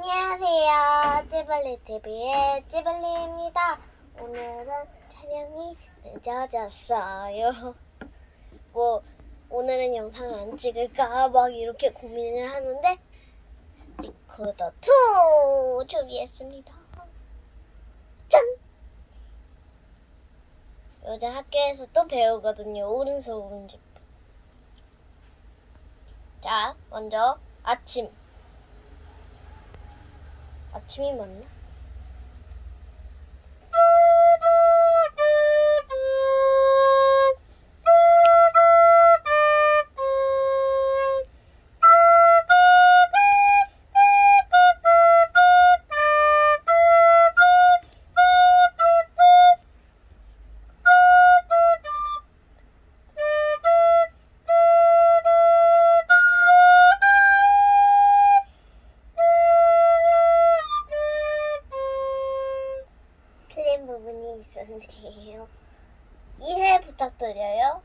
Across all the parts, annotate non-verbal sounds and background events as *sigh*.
안녕하세요. 찌블리TV의 찌블리입니다. 오늘은 촬영이 늦어졌어요. 뭐, 오늘은 영상을 안 찍을까 막 이렇게 고민을 하는데, 리코더 2 준비했습니다. 짠! 요즘 학교에서 또 배우거든요. 오른손 오른쪽. 자, 먼저 아침. 아침이 맞나? 틀린 부분이 있었네요. 이해 부탁드려요.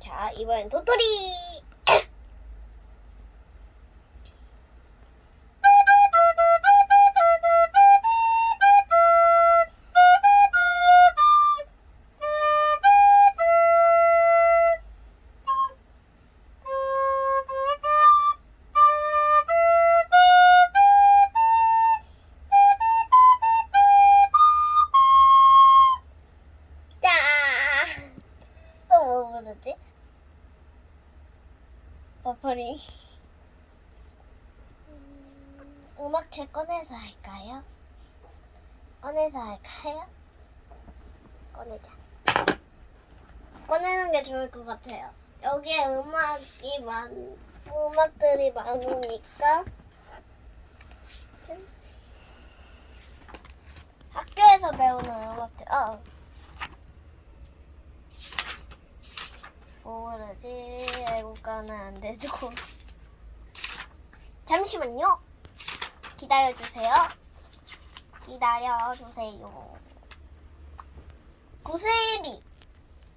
자, 이번엔 도토리! 버퍼링. 음, 음악체 꺼내서 할까요? 꺼내서 할까요? 꺼내자. 꺼내는 게 좋을 것 같아요. 여기에 음악이 많, 음악들이 많으니까. 짠. 학교에서 배우는 음악들, 어. 모르지 애국가는 안 되죠 *laughs* 잠시만요 기다려주세요 기다려주세요 구슬비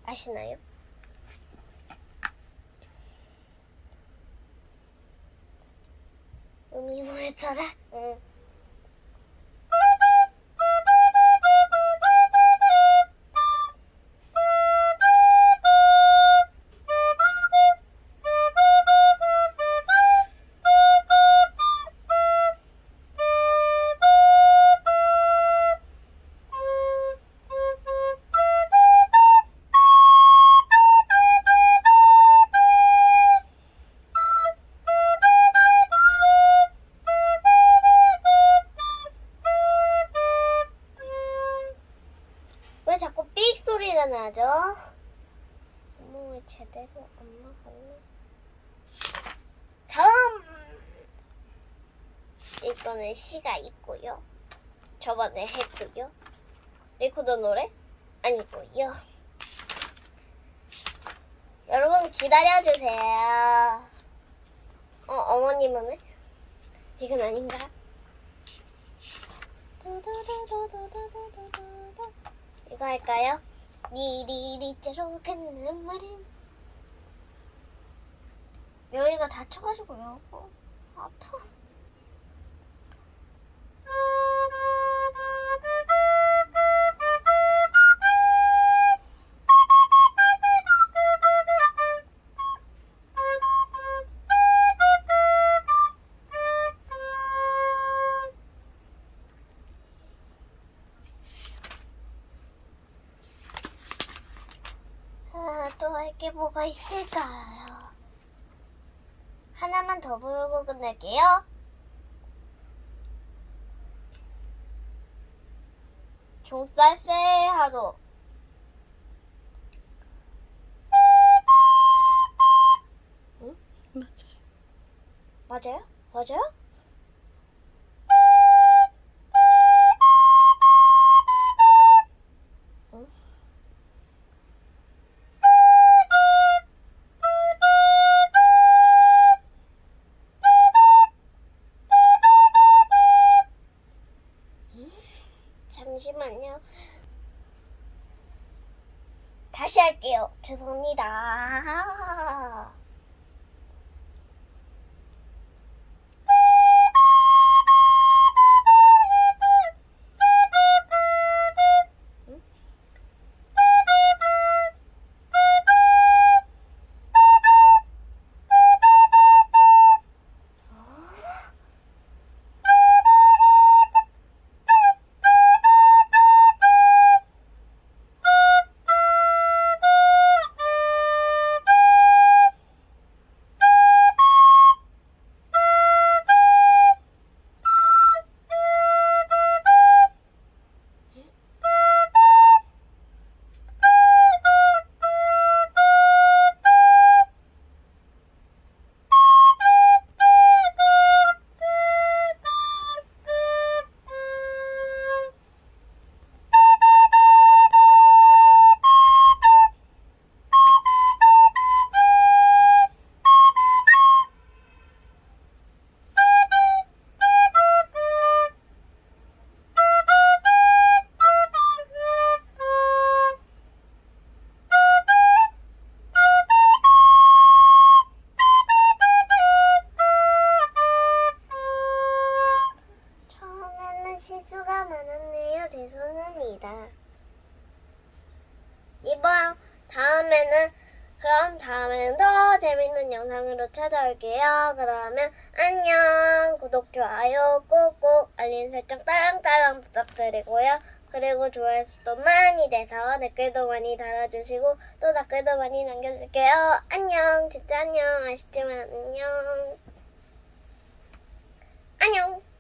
아시나요? 음이 뭐였더라? 응. 나죠? 구멍을 제대로 안 막았나? 다음! 이거는 시가 있고요. 저번에 했고요. 리코더 노래? 아니고요. 여러분 기다려주세요. 어, 어머님은? 왜? 이건 아닌가? 이거 할까요? 니리리자로 가는 말은 여기가 다쳐가지고요. 어, 아파. 게 뭐가 있을까요? 하나만 더 부르고 끝낼게요. 종쌀새 하루. 응? 맞아요? 맞아요? 응? 다시 할게요. 죄송합니다. 다음에는 그럼 다음에는 더 재밌는 영상으로 찾아올게요. 그러면 안녕. 구독, 좋아요 꾹꾹 알림 설정 딸랑딸랑 부탁드리고요. 그리고 좋아요 수도 많이 돼서 댓글도 많이 달아주시고 또 댓글도 많이 남겨줄게요. 안녕. 진짜 안녕. 아쉽지만 안녕. 안녕.